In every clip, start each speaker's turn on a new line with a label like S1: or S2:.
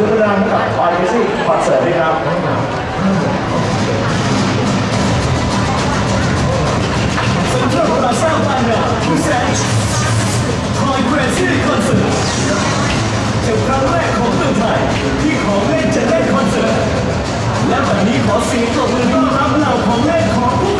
S1: ซื้อรังกับออยซี่คอนเสร์ตด้วยครับ
S2: เซ็นทรัลพลาซ่าบางนาผู้แสนคอยเกรซี่คอนเสิร์ตเป็นครั้งแรกของเมืองไทยที่ของเล่นจะเล่นคอนเสิร์ตและวันนี้ขอเสียงปรบมือต้อนรับเหล่าของเล่นของพ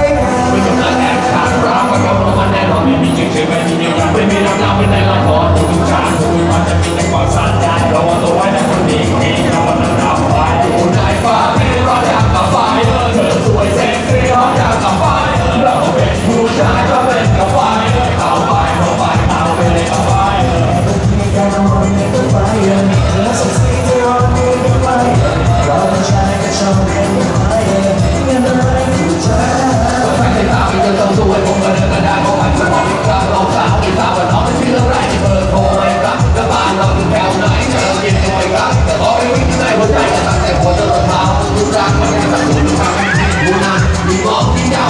S2: เราไม่มีจึงใช่ไม่มีเงินไม่มีรับเราเป็นในละครทุกชาติทุกวันจะมีแต่ความสั่นใจเราเอาตัวไว้ในคนดี walking down.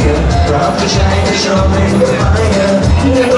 S2: Never Up to shine to
S3: show me the fire